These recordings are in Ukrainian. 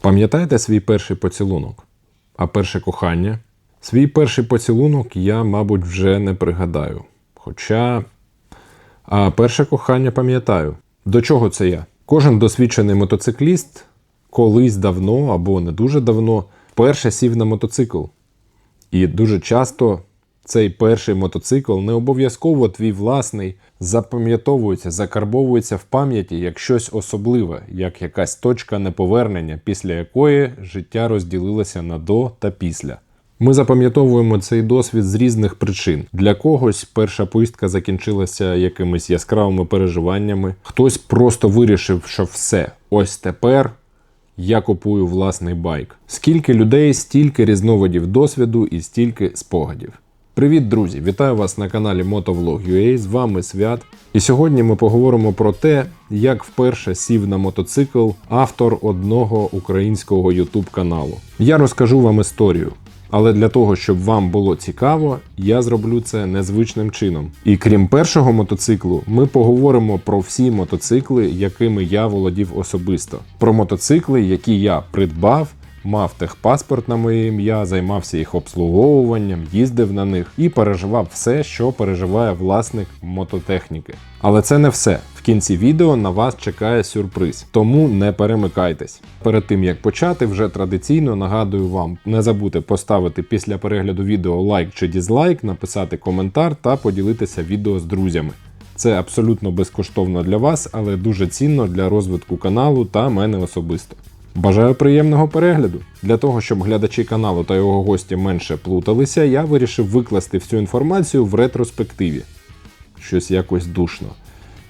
Пам'ятаєте свій перший поцілунок? А перше кохання? Свій перший поцілунок я, мабуть, вже не пригадаю. Хоча. А перше кохання пам'ятаю. До чого це я? Кожен досвідчений мотоцикліст колись давно або не дуже давно перше сів на мотоцикл. І дуже часто цей перший мотоцикл не обов'язково твій власний запам'ятовується, закарбовується в пам'яті як щось особливе, як якась точка неповернення, після якої життя розділилося на до та після. Ми запам'ятовуємо цей досвід з різних причин. Для когось перша поїздка закінчилася якимись яскравими переживаннями. Хтось просто вирішив, що все, ось тепер я купую власний байк. Скільки людей, стільки різновидів досвіду і стільки спогадів. Привіт, друзі! Вітаю вас на каналі Motovlog.ua, З вами Свят. І сьогодні ми поговоримо про те, як вперше сів на мотоцикл автор одного українського YouTube каналу. Я розкажу вам історію. Але для того, щоб вам було цікаво, я зроблю це незвичним чином. І крім першого мотоциклу, ми поговоримо про всі мотоцикли, якими я володів особисто. Про мотоцикли, які я придбав, мав техпаспорт на моє ім'я, займався їх обслуговуванням, їздив на них і переживав все, що переживає власник мототехніки. Але це не все. В кінці відео на вас чекає сюрприз, тому не перемикайтесь. Перед тим як почати, вже традиційно нагадую вам не забудьте поставити після перегляду відео лайк чи дізлайк, написати коментар та поділитися відео з друзями. Це абсолютно безкоштовно для вас, але дуже цінно для розвитку каналу та мене особисто. Бажаю приємного перегляду! Для того, щоб глядачі каналу та його гості менше плуталися, я вирішив викласти всю інформацію в ретроспективі. Щось якось душно.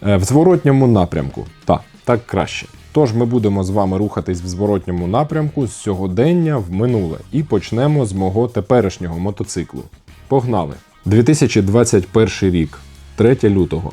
Е, В зворотньому напрямку. Так, так краще. Тож ми будемо з вами рухатись в зворотньому напрямку з сьогодення в минуле і почнемо з мого теперішнього мотоциклу. Погнали! 2021 рік, 3 лютого.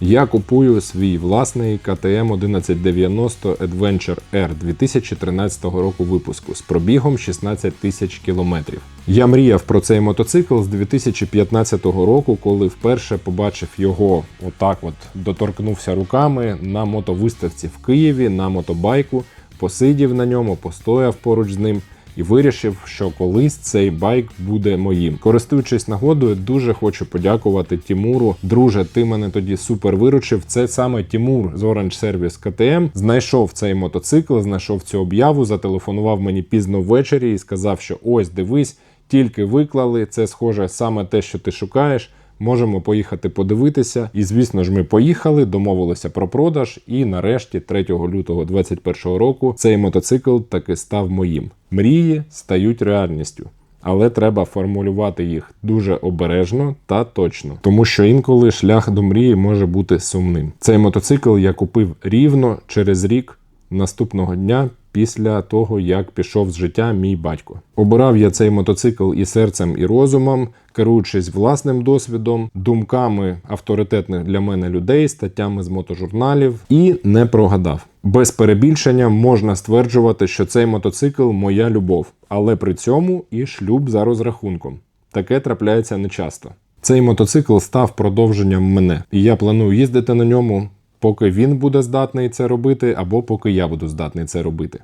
Я купую свій власний КТМ 1190 Adventure R 2013 року випуску з пробігом 16 тисяч кілометрів. Я мріяв про цей мотоцикл з 2015 року, коли вперше побачив його отак, от доторкнувся руками на мотовиставці в Києві на мотобайку, посидів на ньому, постояв поруч з ним і вирішив, що колись цей байк буде моїм. Користуючись нагодою, дуже хочу подякувати Тімуру. Друже, ти мене тоді супер виручив. Це саме Тімур з Orange Service KTM знайшов цей мотоцикл, знайшов цю об'яву, зателефонував мені пізно ввечері і сказав, що ось дивись, тільки виклали. Це схоже саме те, що ти шукаєш. Можемо поїхати подивитися. І звісно ж, ми поїхали, домовилися про продаж. І нарешті, 3 лютого 2021 року, цей мотоцикл таки став моїм. Мрії стають реальністю. Але треба формулювати їх дуже обережно та точно, тому що інколи шлях до мрії може бути сумним. Цей мотоцикл я купив рівно через рік наступного дня після того, як пішов з життя мій батько. Обирав я цей мотоцикл і серцем, і розумом, керуючись власним досвідом, думками авторитетних для мене людей, статтями з мотожурналів, і не прогадав. Без перебільшення можна стверджувати, що цей мотоцикл моя любов, але при цьому і шлюб за розрахунком. Таке трапляється нечасто. Цей мотоцикл став продовженням мене, і я планую їздити на ньому поки він буде здатний це робити, або поки я буду здатний це робити.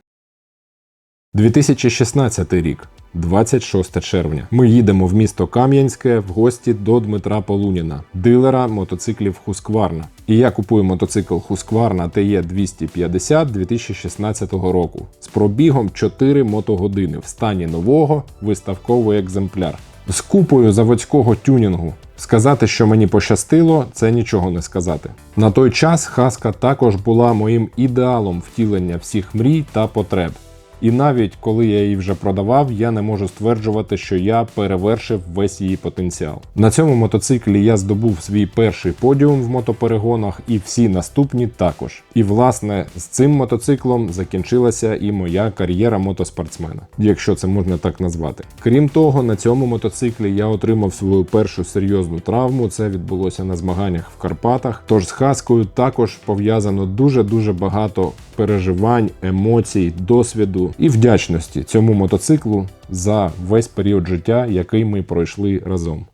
2016 рік, 26 червня. Ми їдемо в місто Кам'янське в гості до Дмитра Полуніна, дилера мотоциклів Хускварна. І я купую мотоцикл Husqvarna TE 250 2016 року з пробігом 4 мотогодини в стані нового виставковий екземпляр. З купою заводського тюнінгу. Сказати, що мені пощастило, це нічого не сказати. На той час хаска також була моїм ідеалом втілення всіх мрій та потреб. І навіть коли я її вже продавав, я не можу стверджувати, що я перевершив весь її потенціал. На цьому мотоциклі я здобув свій перший подіум в мотоперегонах, і всі наступні також. І власне з цим мотоциклом закінчилася і моя кар'єра мотоспортсмена, якщо це можна так назвати. Крім того, на цьому мотоциклі я отримав свою першу серйозну травму. Це відбулося на змаганнях в Карпатах. Тож з хаскою також пов'язано дуже дуже багато переживань, емоцій, досвіду і вдячності цьому мотоциклу за весь період життя, який ми пройшли разом.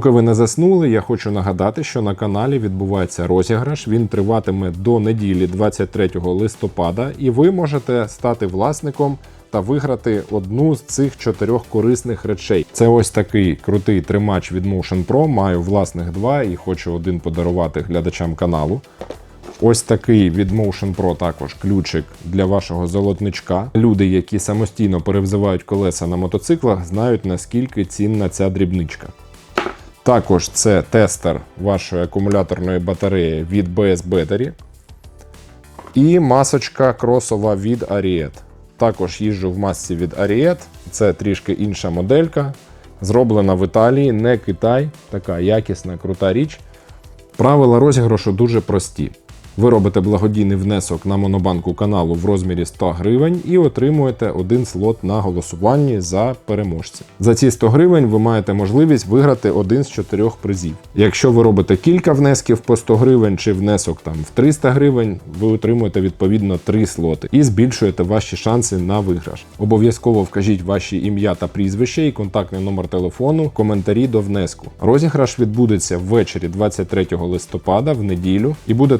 Поки ви не заснули, я хочу нагадати, що на каналі відбувається розіграш. Він триватиме до неділі 23 листопада, і ви можете стати власником та виграти одну з цих чотирьох корисних речей. Це ось такий крутий тримач від Motion Pro. Маю власних два і хочу один подарувати глядачам каналу. Ось такий від Motion Pro також ключик для вашого золотничка. Люди, які самостійно перевзивають колеса на мотоциклах, знають наскільки цінна ця дрібничка. Також це тестер вашої акумуляторної батареї від BS Battery. І масочка кросова від Ariat. Також їжджу в масці від Ariat. Це трішки інша моделька. Зроблена в Італії, не Китай. Така якісна, крута річ. Правила розіграшу дуже прості. Ви робите благодійний внесок на монобанку каналу в розмірі 100 гривень і отримуєте один слот на голосуванні за переможця. За ці 100 гривень ви маєте можливість виграти один з чотирьох призів. Якщо ви робите кілька внесків по 100 гривень чи внесок там в 300 гривень, ви отримуєте відповідно 3 слоти і збільшуєте ваші шанси на виграш. Обов'язково вкажіть ваші ім'я та прізвище і контактний номер телефону коментарі до внеску. Розіграш відбудеться ввечері 23 листопада в неділю і буде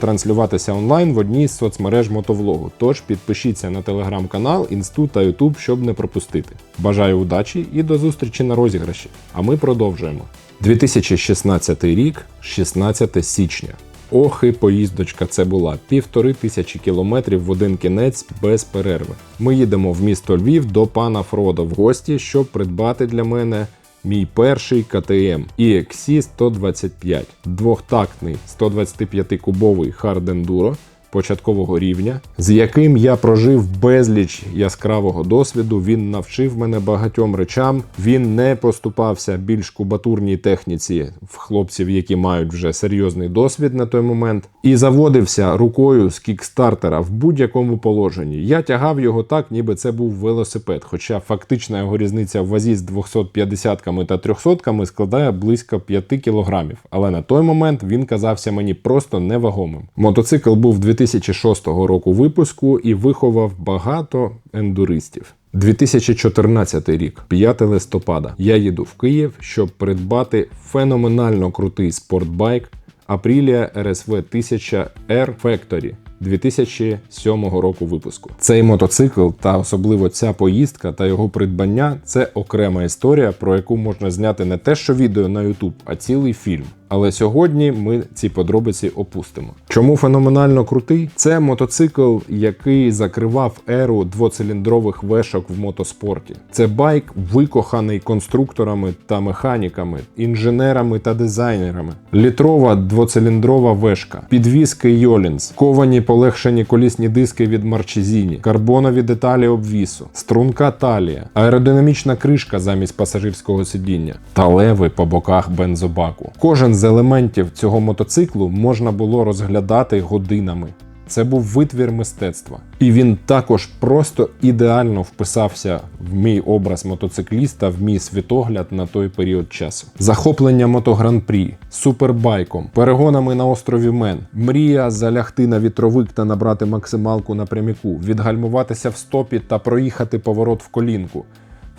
транслюватися онлайн в одній з соцмереж мотовлогу. Тож підпишіться на телеграм-канал, інсту та ютуб, щоб не пропустити. Бажаю удачі і до зустрічі на розіграші. А ми продовжуємо. 2016 рік, 16 січня. Ох і поїздочка це була півтори тисячі кілометрів в один кінець без перерви. Ми їдемо в місто Львів до пана Фродо в гості, щоб придбати для мене мій перший КТМ EXC 125, двохтактний 125-кубовий Hard Enduro початкового рівня, з яким я прожив безліч яскравого досвіду. Він навчив мене багатьом речам. Він не поступався більш кубатурній техніці в хлопців, які мають вже серйозний досвід на той момент, і заводився рукою з кікстартера в будь-якому положенні. Я тягав його так, ніби це був велосипед. Хоча фактична його різниця в вазі з 250-ками та 300-ками складає близько 5 кілограмів. Але на той момент він казався мені просто невагомим. Мотоцикл був 2006 року випуску і виховав багато ендуристів. 2014 рік, 5 листопада. Я їду в Київ, щоб придбати феноменально крутий спортбайк Aprilia RSV 1000 R Factory 2007 року випуску. Цей мотоцикл та особливо ця поїздка та його придбання це окрема історія, про яку можна зняти не те, що відео на YouTube, а цілий фільм. Але сьогодні ми ці подробиці опустимо. Чому феноменально крутий? Це мотоцикл, який закривав еру двоциліндрових вешок в мотоспорті. Це байк, викоханий конструкторами та механіками, інженерами та дизайнерами. Літрова двоциліндрова вешка, підвіски Йолінс, ковані полегшені колісні диски від Марчезіні, карбонові деталі обвісу, струнка талія, аеродинамічна кришка замість пасажирського сидіння та леви по боках бензобаку. Кожен з елементів цього мотоциклу можна було розглядати годинами. Це був витвір мистецтва. І він також просто ідеально вписався в мій образ мотоцикліста, в мій світогляд на той період часу. Захоплення мотогран-прі, супербайком, перегонами на острові Мен, мрія залягти на вітровик та набрати максималку на пряміку, відгальмуватися в стопі та проїхати поворот в колінку.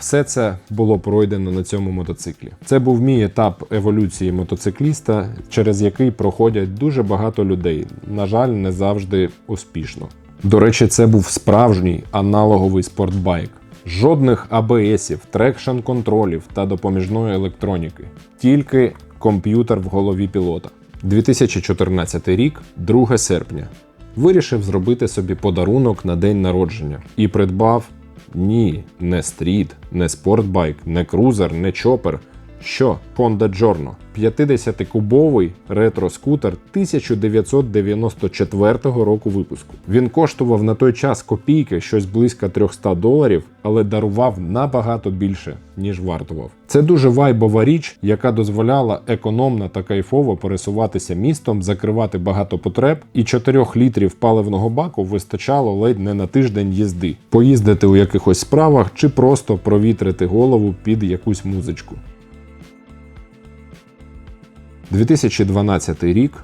Все це було пройдено на цьому мотоциклі. Це був мій етап еволюції мотоцикліста, через який проходять дуже багато людей. На жаль, не завжди успішно. До речі, це був справжній аналоговий спортбайк. Жодних АБСів, трекшн контролів та допоміжної електроніки, тільки комп'ютер в голові пілота. 2014 рік, 2 серпня. Вирішив зробити собі подарунок на день народження і придбав ні, не стріт, не спортбайк, не крузер, не чопер. Що? Honda Giorno. 50-кубовий ретро-скутер 1994 року випуску. Він коштував на той час копійки щось близько 300 доларів, але дарував набагато більше, ніж вартував. Це дуже вайбова річ, яка дозволяла економно та кайфово пересуватися містом, закривати багато потреб, і 4 літрів паливного баку вистачало ледь не на тиждень їзди, поїздити у якихось справах чи просто провітрити голову під якусь музичку. 2012 рік,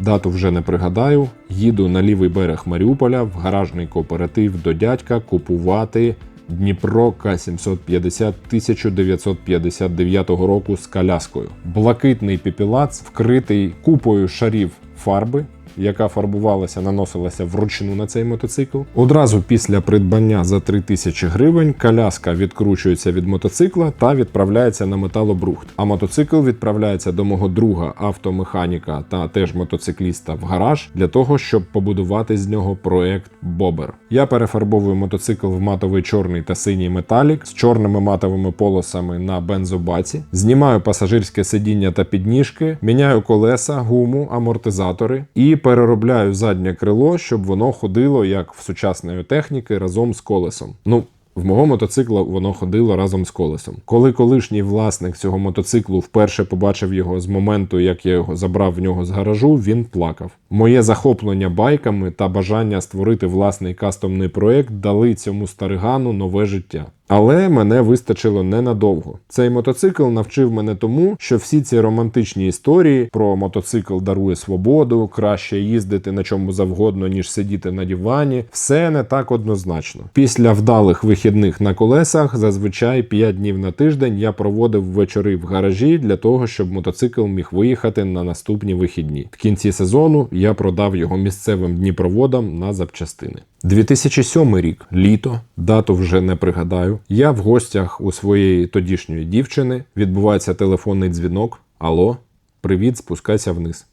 дату вже не пригадаю. Їду на лівий берег Маріуполя в гаражний кооператив до дядька купувати Дніпро К-750 1959 року з коляскою. Блакитний піпілац, вкритий купою шарів фарби. Яка фарбувалася, наносилася вручну на цей мотоцикл. Одразу після придбання за 3000 гривень коляска відкручується від мотоцикла та відправляється на металобрухт. А мотоцикл відправляється до мого друга автомеханіка та теж мотоцикліста в гараж для того, щоб побудувати з нього проект Бобер. Я перефарбовую мотоцикл в матовий чорний та синій металік з чорними матовими полосами на бензобаці, знімаю пасажирське сидіння та підніжки, міняю колеса, гуму, амортизатори і переробляю заднє крило, щоб воно ходило як в сучасної техніки разом з колесом. Ну. В мого мотоцикла воно ходило разом з колесом. Коли колишній власник цього мотоциклу вперше побачив його з моменту, як я його забрав в нього з гаражу, він плакав. Моє захоплення байками та бажання створити власний кастомний проект дали цьому старигану нове життя. Але мене вистачило ненадовго. Цей мотоцикл навчив мене тому, що всі ці романтичні історії про мотоцикл дарує свободу, краще їздити на чому завгодно, ніж сидіти на дивані, все не так однозначно. Після вдалих вихідних на колесах, зазвичай 5 днів на тиждень я проводив вечори в гаражі для того, щоб мотоцикл міг виїхати на наступні вихідні. В кінці сезону я продав його місцевим дніпроводам на запчастини. 2007 рік, літо, дату вже не пригадаю. Я в гостях у своєї тодішньої дівчини. Відбувається телефонний дзвінок. Алло, привіт, спускайся вниз.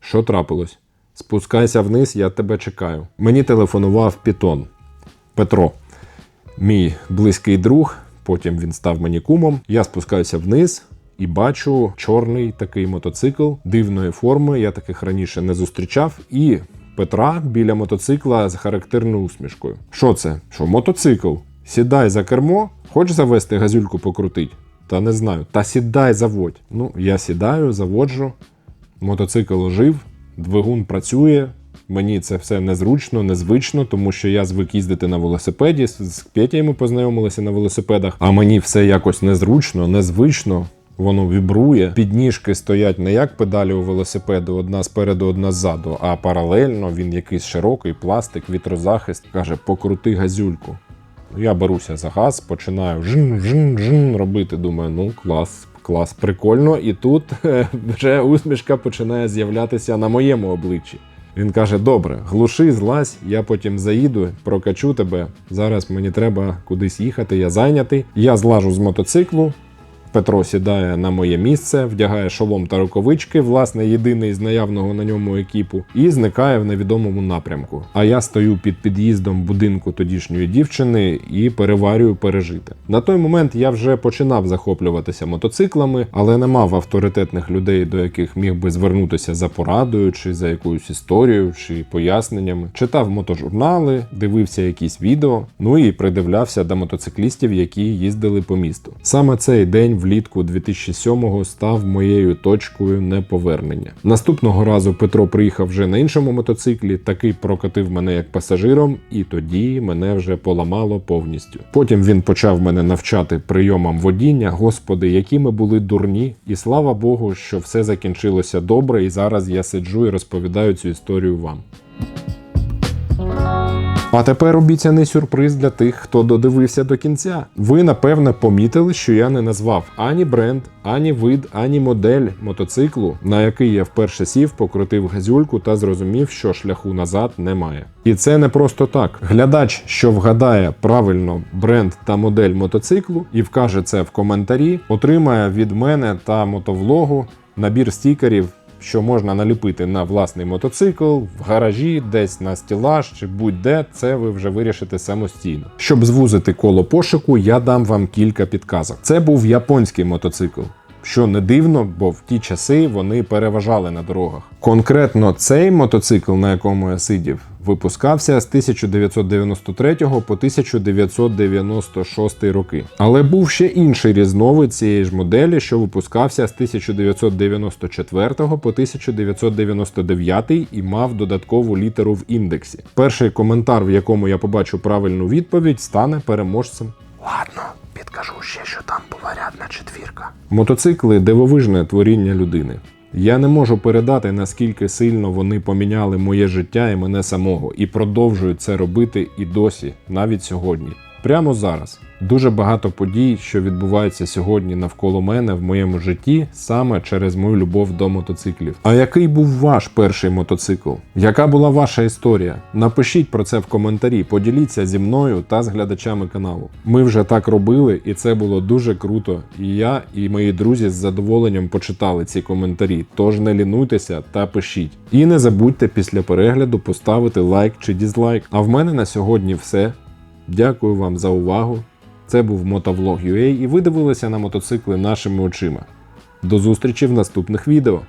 Що трапилось? Спускайся вниз, я тебе чекаю. Мені телефонував Пітон Петро, мій близький друг. Потім він став мені кумом. Я спускаюся вниз і бачу чорний такий мотоцикл дивної форми. Я таких раніше не зустрічав. І Петра біля мотоцикла з характерною усмішкою. Що це? Що мотоцикл? Сідай за кермо, хочеш завести газюльку покрутить? Та не знаю. Та сідай, заводь. Ну, я сідаю, заводжу. Мотоцикл ожив, двигун працює. Мені це все незручно, незвично, тому що я звик їздити на велосипеді. З Петєю ми познайомилися на велосипедах, а мені все якось незручно, незвично. Воно вібрує. Підніжки стоять не як педалі у велосипеду, одна спереду, одна ззаду, а паралельно він якийсь широкий, пластик, вітрозахист. Каже, покрути газюльку. Я беруся за газ, починаю жин, жин, жин робити. Думаю, ну клас, клас, прикольно. І тут е, вже усмішка починає з'являтися на моєму обличчі. Він каже: Добре, глуши, злазь, я потім заїду, прокачу тебе. Зараз мені треба кудись їхати, я зайнятий. Я злажу з мотоциклу. Петро сідає на моє місце, вдягає шолом та рукавички, власне, єдиний з наявного на ньому екіпу, і зникає в невідомому напрямку. А я стою під під'їздом будинку тодішньої дівчини і переварюю пережити. На той момент я вже починав захоплюватися мотоциклами, але не мав авторитетних людей, до яких міг би звернутися за порадою, чи за якоюсь історією, чи поясненнями. Читав мотожурнали, дивився якісь відео, ну і придивлявся до мотоциклістів, які їздили по місту. Саме цей день влітку 2007-го став моєю точкою неповернення. Наступного разу Петро приїхав вже на іншому мотоциклі, такий прокатив мене як пасажиром, і тоді мене вже поламало повністю. Потім він почав мене навчати прийомам водіння. Господи, які ми були дурні, і слава Богу, що все закінчилося добре, і зараз я сиджу і розповідаю цю історію вам. А тепер обіцяний сюрприз для тих, хто додивився до кінця. Ви напевне помітили, що я не назвав ані бренд, ані вид, ані модель мотоциклу, на який я вперше сів, покрутив газюльку та зрозумів, що шляху назад немає. І це не просто так. Глядач, що вгадає правильно бренд та модель мотоциклу і вкаже це в коментарі, отримає від мене та мотовлогу набір стікерів що можна наліпити на власний мотоцикл в гаражі, десь на стілаж чи будь-де, це ви вже вирішите самостійно. Щоб звузити коло пошуку, я дам вам кілька підказок. Це був японський мотоцикл. Що не дивно, бо в ті часи вони переважали на дорогах. Конкретно цей мотоцикл, на якому я сидів, випускався з 1993 по 1996 роки. Але був ще інший різновид цієї ж моделі, що випускався з 1994 по 1999 і мав додаткову літеру в індексі. Перший коментар, в якому я побачу правильну відповідь, стане переможцем. Ладно, підкажу ще, що там була рядна четвірка. Мотоцикли дивовижне творіння людини. Я не можу передати, наскільки сильно вони поміняли моє життя і мене самого, і продовжують це робити і досі, навіть сьогодні. Прямо зараз. Дуже багато подій, що відбуваються сьогодні навколо мене в моєму житті, саме через мою любов до мотоциклів. А який був ваш перший мотоцикл? Яка була ваша історія? Напишіть про це в коментарі, поділіться зі мною та з глядачами каналу. Ми вже так робили, і це було дуже круто. І я, і мої друзі з задоволенням почитали ці коментарі. Тож не лінуйтеся та пишіть. І не забудьте після перегляду поставити лайк чи дізлайк. А в мене на сьогодні все. Дякую вам за увагу. Це був Мотовлог і ви дивилися на мотоцикли нашими очима. До зустрічі в наступних відео.